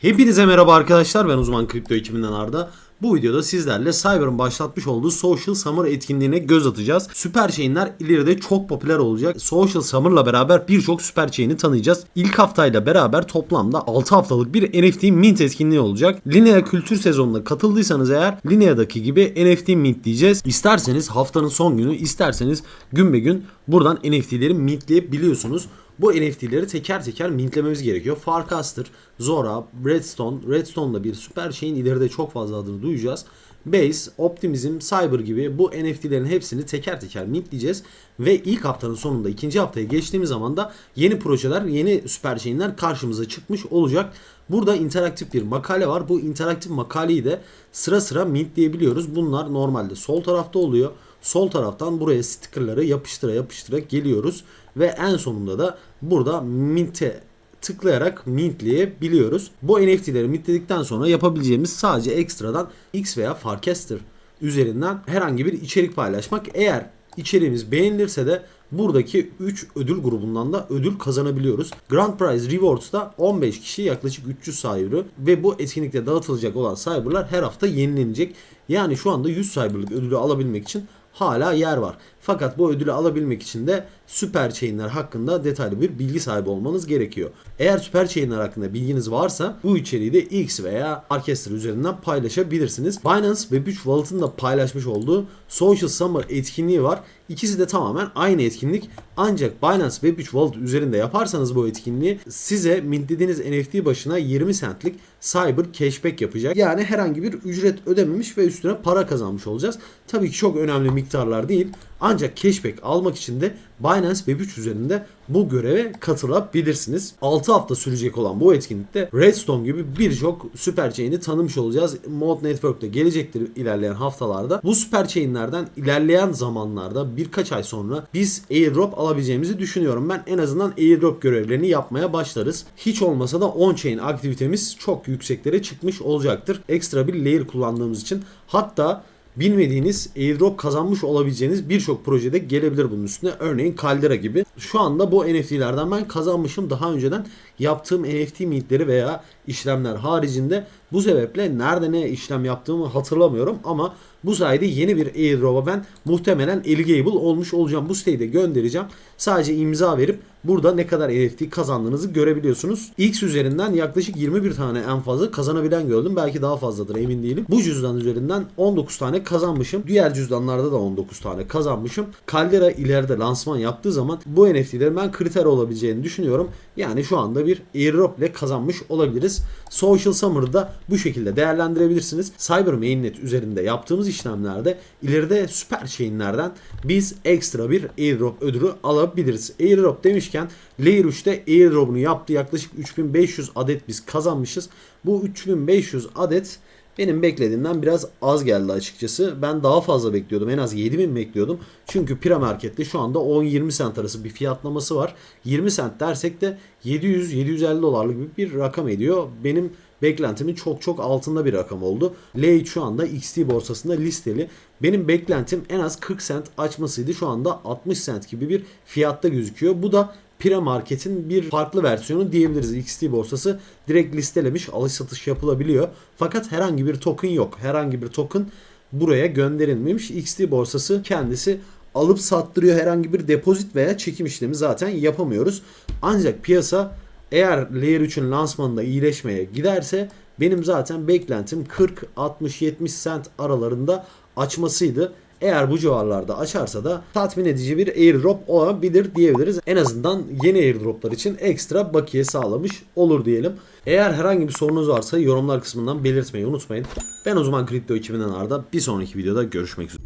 Hepinize merhaba arkadaşlar ben uzman kripto ekibinden Arda. Bu videoda sizlerle Cyber'ın başlatmış olduğu Social Summer etkinliğine göz atacağız. Süper chain'ler ileride çok popüler olacak. Social Summer'la beraber birçok süper chain'i tanıyacağız. İlk haftayla beraber toplamda 6 haftalık bir NFT mint etkinliği olacak. Linea kültür sezonuna katıldıysanız eğer Linea'daki gibi NFT mint diyeceğiz. İsterseniz haftanın son günü isterseniz gün be gün buradan NFT'leri mintleyebiliyorsunuz. Bu NFT'leri teker teker mintlememiz gerekiyor. Farcaster, Zora, Redstone, Redstone'da bir süper şeyin ileride çok fazla adını duyacağız. Base, Optimism, Cyber gibi bu NFT'lerin hepsini teker teker mintleyeceğiz. Ve ilk haftanın sonunda ikinci haftaya geçtiğimiz zaman da yeni projeler, yeni süper şeyinler karşımıza çıkmış olacak. Burada interaktif bir makale var. Bu interaktif makaleyi de sıra sıra mintleyebiliyoruz. Bunlar normalde sol tarafta oluyor. Sol taraftan buraya stickerları yapıştıra yapıştıra geliyoruz. Ve en sonunda da burada mint'e tıklayarak mintleyebiliyoruz. Bu NFT'leri mintledikten sonra yapabileceğimiz sadece ekstradan X veya Farcaster üzerinden herhangi bir içerik paylaşmak. Eğer içeriğimiz beğenilirse de buradaki 3 ödül grubundan da ödül kazanabiliyoruz. Grand Prize Rewards'ta 15 kişi yaklaşık 300 cyber'ı ve bu etkinlikte dağıtılacak olan cyber'lar her hafta yenilenecek. Yani şu anda 100 cyber'lık ödülü alabilmek için hala yer var. Fakat bu ödülü alabilmek için de süper chain'ler hakkında detaylı bir bilgi sahibi olmanız gerekiyor. Eğer süper chain'ler hakkında bilginiz varsa bu içeriği de X veya Orchestra üzerinden paylaşabilirsiniz. Binance Web3 Wallet'ın da paylaşmış olduğu Social Summer etkinliği var. İkisi de tamamen aynı etkinlik. Ancak Binance Web3 Wallet üzerinde yaparsanız bu etkinliği size mintlediğiniz NFT başına 20 centlik Cyber Cashback yapacak. Yani herhangi bir ücret ödememiş ve üstüne para kazanmış olacağız. Tabii ki çok önemli miktarlar değil. Ancak cashback almak için de Binance Web3 üzerinde bu göreve katılabilirsiniz. 6 hafta sürecek olan bu etkinlikte Redstone gibi birçok süper chain'i tanımış olacağız. Mod Network'te gelecektir ilerleyen haftalarda. Bu süper chain'lerden ilerleyen zamanlarda birkaç ay sonra biz airdrop alabileceğimizi düşünüyorum. Ben en azından airdrop görevlerini yapmaya başlarız. Hiç olmasa da on-chain aktivitemiz çok yükseklere çıkmış olacaktır. Ekstra bir layer kullandığımız için. Hatta bilmediğiniz airdrop kazanmış olabileceğiniz birçok projede gelebilir bunun üstüne. Örneğin Caldera gibi. Şu anda bu NFT'lerden ben kazanmışım. Daha önceden yaptığım NFT mintleri veya işlemler haricinde bu sebeple nerede ne işlem yaptığımı hatırlamıyorum ama bu sayede yeni bir airdrop'a ben muhtemelen eligible olmuş olacağım. Bu siteyi de göndereceğim. Sadece imza verip burada ne kadar NFT kazandığınızı görebiliyorsunuz. X üzerinden yaklaşık 21 tane en fazla kazanabilen gördüm. Belki daha fazladır emin değilim. Bu cüzdan üzerinden 19 tane kazanmışım. Diğer cüzdanlarda da 19 tane kazanmışım. Caldera ileride lansman yaptığı zaman bu NFT'lerin ben kriter olabileceğini düşünüyorum. Yani şu anda bir airdrop ile kazanmış olabiliriz. Social Summer'da bu şekilde değerlendirebilirsiniz. Cyber Mainnet üzerinde yaptığımız işlemlerde ileride süper chain'lerden biz ekstra bir airdrop ödülü alabiliriz. Airdrop demişken Layer 3'te airdrop'unu yaptı. Yaklaşık 3500 adet biz kazanmışız. Bu 3500 adet benim beklediğimden biraz az geldi açıkçası. Ben daha fazla bekliyordum. En az 7000 bekliyordum. Çünkü Pira Market'te şu anda 10-20 cent arası bir fiyatlaması var. 20 cent dersek de 700-750 dolarlık bir rakam ediyor. Benim beklentimin çok çok altında bir rakam oldu. L şu anda XT borsasında listeli. Benim beklentim en az 40 cent açmasıydı. Şu anda 60 cent gibi bir fiyatta gözüküyor. Bu da Pira Market'in bir farklı versiyonu diyebiliriz. XT borsası direkt listelemiş, alış satış yapılabiliyor. Fakat herhangi bir token yok. Herhangi bir token buraya gönderilmemiş. XT borsası kendisi alıp sattırıyor. Herhangi bir depozit veya çekim işlemi zaten yapamıyoruz. Ancak piyasa eğer Layer 3'ün lansmanında iyileşmeye giderse benim zaten beklentim 40, 60, 70 cent aralarında açmasıydı. Eğer bu civarlarda açarsa da tatmin edici bir airdrop olabilir diyebiliriz. En azından yeni airdroplar için ekstra bakiye sağlamış olur diyelim. Eğer herhangi bir sorunuz varsa yorumlar kısmından belirtmeyi unutmayın. Ben o zaman kripto ekibinden Arda. Bir sonraki videoda görüşmek üzere.